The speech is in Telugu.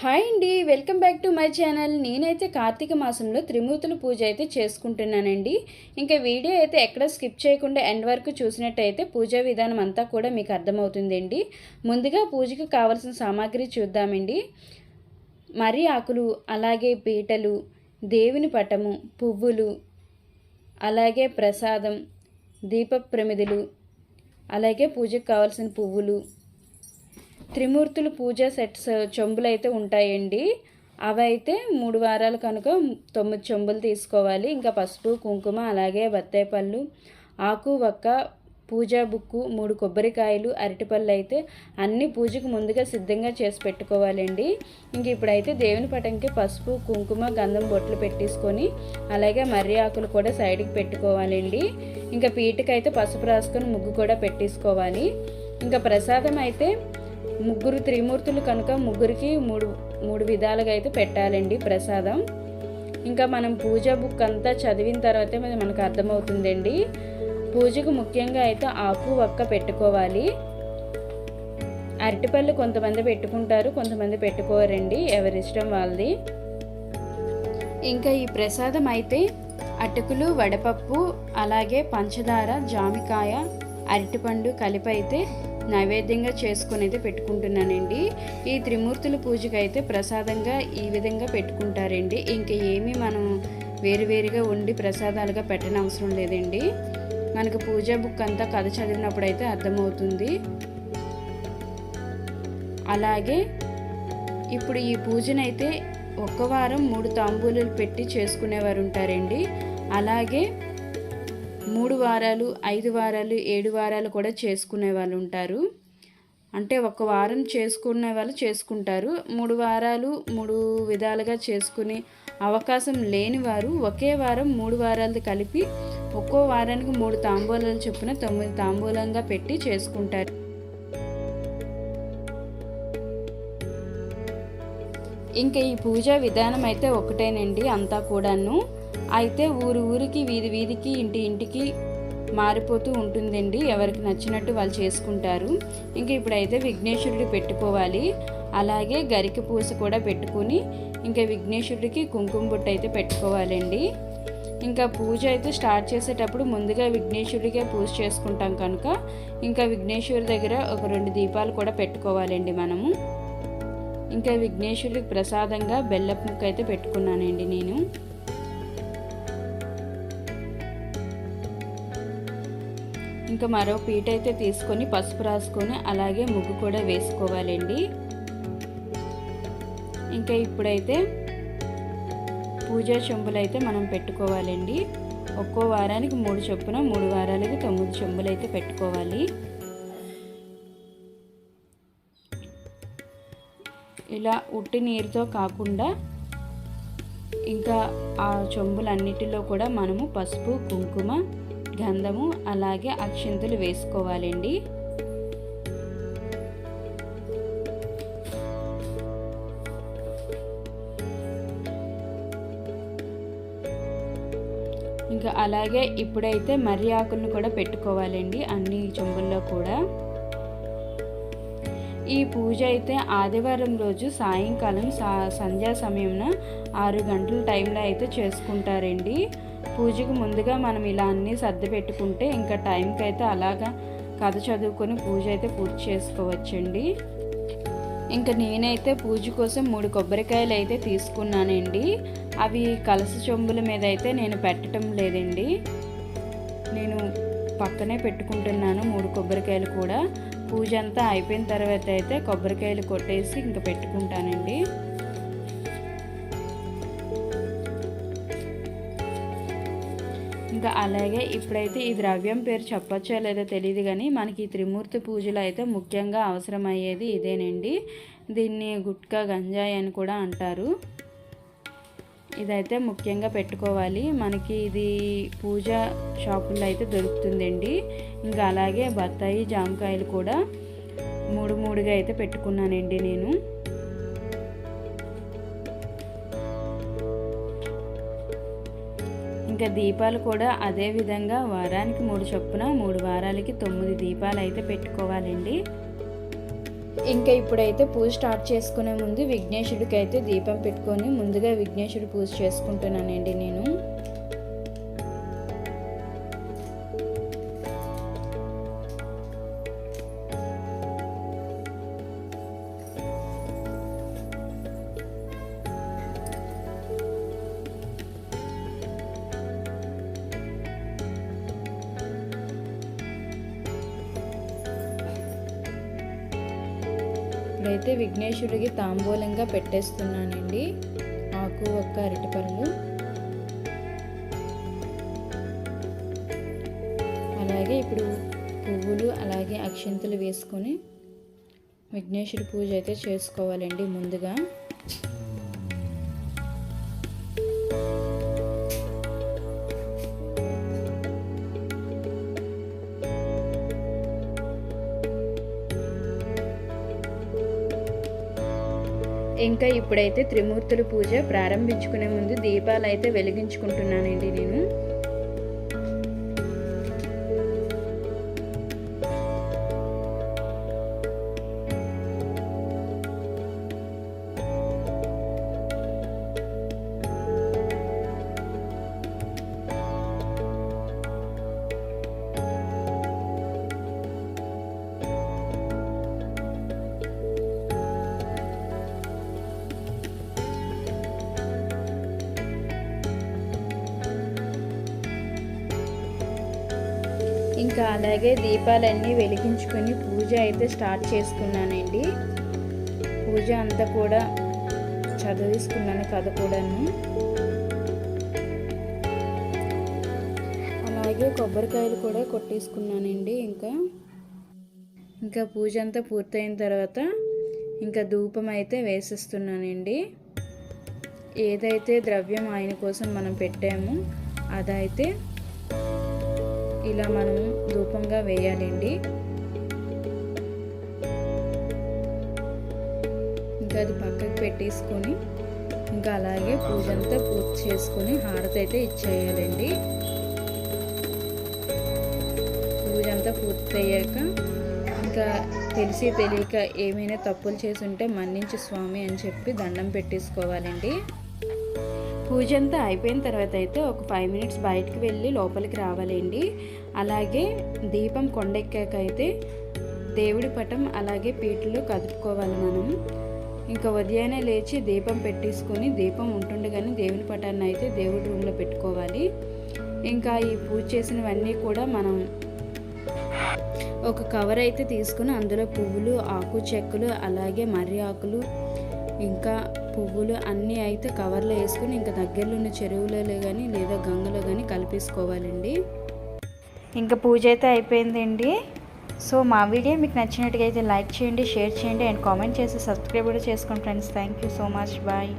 హాయ్ అండి welcome back to my channel. నేనైతే కార్తీక మాసంలో త్రిమూర్తుల పూజ అయితే చేసుకుంటున్నానండి. ఇంకా వీడియో అయితే ఎక్కడ స్కిప్ చేయకుండా ఎండ్ వరకు చూసినట్టయితే పూజా విధానం అంతా కూడా మీకు అర్థమవుతుందండి. ముందుగా పూజకు కావలసిన సామాగ్రి చూద్దామండి. మర్రి ఆకులు అలాగే పీటలు దేవుని పటము పువ్వులు అలాగే ప్రసాదం దీప ప్రమిదలు అలాగే పూజకు కావాల్సిన పువ్వులు త్రిమూర్తులు పూజ సెట్స్ చెంబులు అయితే ఉంటాయండి. అవి అయితే మూడు వారాలు కనుక తొమ్మిది చెంబులు తీసుకోవాలి. ఇంకా పసుపు కుంకుమ అలాగే బత్తాయి పళ్ళు ఆకు వక్క పూజా బుక్కు మూడు కొబ్బరికాయలు అరటిపళ్ళు అయితే అన్ని పూజకు ముందుగా సిద్ధంగా చేసి పెట్టుకోవాలండి. ఇంక ఇప్పుడైతే దేవుని పటంకి పసుపు కుంకుమ గంధం బొట్లు పెట్టేసుకొని అలాగే మర్రి ఆకులు కూడా సైడ్కి పెట్టుకోవాలండి. ఇంకా పీటకైతే పసుపు రాసుకొని ముగ్గు కూడా పెట్టేసుకోవాలి. ఇంకా ప్రసాదం అయితే ముగ్గురు త్రిమూర్తులు కనుక ముగ్గురికి మూడు మూడు విధాలుగా అయితే పెట్టాలండి ప్రసాదం. ఇంకా మనం పూజ బుక్ అంతా చదివిన తర్వాతే మనకు అర్థమవుతుందండి. పూజకు ముఖ్యంగా అయితే ఆకు ఒక్క పెట్టుకోవాలి. అరటిపళ్ళు కొంతమంది పెట్టుకుంటారు కొంతమంది పెట్టుకోరండి ఎవరిష్టం వాళ్ళది. ఇంకా ఈ ప్రసాదం అయితే అటుకులు వడపప్పు అలాగే పంచదార జామికాయ అరటిపండు కలిపి అయితే నైవేద్యంగా చేసుకుని అయితే పెట్టుకుంటున్నానండి. ఈ త్రిమూర్తుల పూజకి అయితే ప్రసాదంగా ఈ విధంగా పెట్టుకుంటారండి. ఇంకా ఏమీ మనం వేరువేరుగా ఉండి ప్రసాదాలుగా పెట్టని అవసరం లేదండి. మనకు పూజా బుక్ అంతా కథ చదివినప్పుడు అయితే అర్థమవుతుంది. అలాగే ఇప్పుడు ఈ పూజనైతే ఒక్క వారం మూడు తాంబూలు పెట్టి చేసుకునేవారు ఉంటారండి. అలాగే మూడు వారాలు ఐదు వారాలు ఏడు వారాలు కూడా చేసుకునే వాళ్ళు ఉంటారు. అంటే ఒక వారం చేసుకునే వాళ్ళు చేసుకుంటారు. మూడు వారాలు మూడు విధాలుగా చేసుకునే అవకాశం లేని వారు ఒకే వారం మూడు వారాలు కలిపి ఒక్కో వారానికి మూడు తాంబూలాలు చొప్పున తొమ్మిది తాంబూలంగా పెట్టి చేసుకుంటారు. ఇంకా ఈ పూజా విధానం అయితే ఒకటేనండి అంతా కూడాను. అయితే ఊరు ఊరికి వీధి వీధికి ఇంటి ఇంటికి మారిపోతూ ఉంటుందండి. ఎవరికి నచ్చినట్టు వాళ్ళు చేసుకుంటారు. ఇంక ఇప్పుడైతే విఘ్నేశ్వరుడు పెట్టుకోవాలి. అలాగే గరిక పూస కూడా పెట్టుకుని ఇంకా విఘ్నేశ్వరుడికి కుంకుమ బుట్ట అయితే పెట్టుకోవాలండి. ఇంకా పూజ అయితే స్టార్ట్ చేసేటప్పుడు ముందుగా విఘ్నేశ్వరుడికే పూజ చేసుకుంటాం కనుక ఇంకా విఘ్నేశ్వరి దగ్గర ఒక రెండు దీపాలు కూడా పెట్టుకోవాలండి మనము. ఇంకా విఘ్నేశ్వరుడికి ప్రసాదంగా బెల్లపు ముక్క అయితే పెట్టుకున్నానండి నేను. ఇంకా మరో పీట అయితే తీసుకొని పసుపు రాసుకొని అలాగే ముగ్గు కూడా వేసుకోవాలండి. ఇంకా ఇప్పుడైతే పూజా చెంబులు అయితే మనం పెట్టుకోవాలండి. ఒక్కో వారానికి మూడు చొప్పున మూడు వారాలకి తొమ్మిది చెంబులు అయితే పెట్టుకోవాలి. ఇలా ఉట్టి నీరుతో కాకుండా ఇంకా ఆ చెంబులన్నిటిలో కూడా మనము పసుపు కుంకుమ గంధము అలాగే అక్షింతలు వేసుకోవాలండి. ఇంకా అలాగే ఇప్పుడైతే మర్రి ఆకులను కూడా పెట్టుకోవాలండి అన్ని చెంబుల్లో కూడా. ఈ పూజ అయితే ఆదివారం రోజు సాయంకాలం సా సంధ్యా సమయంన ఆరు గంటల టైంలో అయితే చేసుకుంటారండి. పూజకు ముందుగా మనం ఇలా అన్నీ సర్ది పెట్టుకుంటే ఇంకా టైంకి అయితే అలాగా కథ చదువుకొని పూజ అయితే పూర్తి చేసుకోవచ్చండి. ఇంకా నేనైతే పూజ కోసం మూడు కొబ్బరికాయలు అయితే తీసుకున్నానండి. అవి కలస చెంబుల మీద అయితే నేను పెట్టడం లేదండి. నేను పక్కనే పెట్టుకుంటున్నాను మూడు కొబ్బరికాయలు కూడా. పూజ అంతా అయిపోయిన తర్వాత అయితే కొబ్బరికాయలు కొట్టేసి ఇంకా పెట్టుకుంటానండి. ఇంకా అలాగే ఇప్పుడైతే ఈ ద్రవ్యం పేరు చెప్పచ్చో లేదో తెలియదు కానీ మనకి ఈ త్రిమూర్తి పూజలు అయితే ముఖ్యంగా అవసరమయ్యేది ఇదేనండి. దీన్ని గుట్కా గంజాయి అని కూడా అంటారు. ఇదైతే ముఖ్యంగా పెట్టుకోవాలి. మనకి ఇది పూజ షాపుల్లో అయితే దొరుకుతుందండి. ఇంకా అలాగే బత్తాయి జామకాయలు కూడా మూడు మూడుగా అయితే పెట్టుకున్నానండి నేను. ఇంకా దీపాలు కూడా అదే విధంగా వారానికి మూడు చొప్పున మూడు వారాలకి తొమ్మిది దీపాలు అయితే పెట్టుకోవాలండి. ఇంకా ఇప్పుడైతే పూజ స్టార్ట్ చేసుకునే ముందు విఘ్నేశుడికి అయితే దీపం పెట్టుకొని ముందుగా విఘ్నేశుడి పూజ చేసుకుంటున్నానండి నేను. ఇప్పుడైతే విఘ్నేశ్వరుడికి తాంబూలంగా పెట్టేస్తున్నానండి. ఆకు ఒక్క అరటిపళ్ళు అలాగే ఇప్పుడు పువ్వులు అలాగే అక్షింతలు వేసుకొని విఘ్నేశ్వరి పూజ అయితే చేసుకోవాలండి ముందుగా. ఇంకా ఇప్పుడైతే త్రిమూర్తుల పూజ ప్రారంభించుకునే ముందు దీపాలు అయితే వెలిగించుకుంటున్నానండి నేను. ఇంకా అలాగే దీపాలన్నీ వెలిగించుకొని పూజ అయితే స్టార్ట్ చేసుకున్నానండి. పూజ అంతా కూడా చదివిసుకున్నాను కథ కూడాను. అలాగే కొబ్బరికాయలు కూడా కొట్టేసుకున్నానండి ఇంకా. ఇంకా పూజ అంతా పూర్తయిన తర్వాత ఇంకా ధూపం అయితే వేసేస్తున్నానండి. ఏదైతే ద్రవ్యం ఆయన కోసం మనం పెట్టామో అదైతే ఇలా మనం ధూపంగా వేయాలండి. ఇంకా అది పక్కకు పెట్టేసుకొని ఇంకా అలాగే పూజ అంతా పూర్తి చేసుకొని హారతి అయితే ఇచ్చేయాలండి. పూజ అంతా పూర్తయ్యాక ఇంకా తెలిసి తెలియక ఏమైనా తప్పులు చేసి ఉంటే మన్నించి స్వామి అని చెప్పి దండం పెట్టేసుకోవాలండి. పూజ అంతా అయిపోయిన తర్వాత అయితే ఒక ఫైవ్ మినిట్స్ బయటకు వెళ్ళి లోపలికి రావాలండి. అలాగే దీపం కొండెక్కాక అయితే దేవుడి పటం అలాగే పీటలు కదుపుకోవాలి మనం. ఇంకా ఉదయాన్నే లేచి దీపం పెట్టేసుకొని దీపం ఉంటుండగానే దేవుని పటాన్ని అయితే దేవుడి రూమ్లో పెట్టుకోవాలి. ఇంకా ఈ పూజ చేసినవన్నీ కూడా మనం ఒక కవర్ అయితే తీసుకుని అందులో పువ్వులు ఆకు చెక్కలు అలాగే మర్రి ఆకులు ఇంకా పువ్వులు అన్నీ అయితే కవర్లో వేసుకుని ఇంకా దగ్గరలో ఉన్న చెరువులలో కానీ లేదా గంగలో కానీ కలిపేసుకోవాలండి. ఇంకా పూజ అయితే అయిపోయిందండి. సో మా వీడియో మీకు నచ్చినట్టుగా అయితే లైక్ చేయండి షేర్ చేయండి అండ్ కామెంట్ చేసి సబ్స్క్రైబ్ కూడా చేసుకోండి friends. Thank you so much. Bye.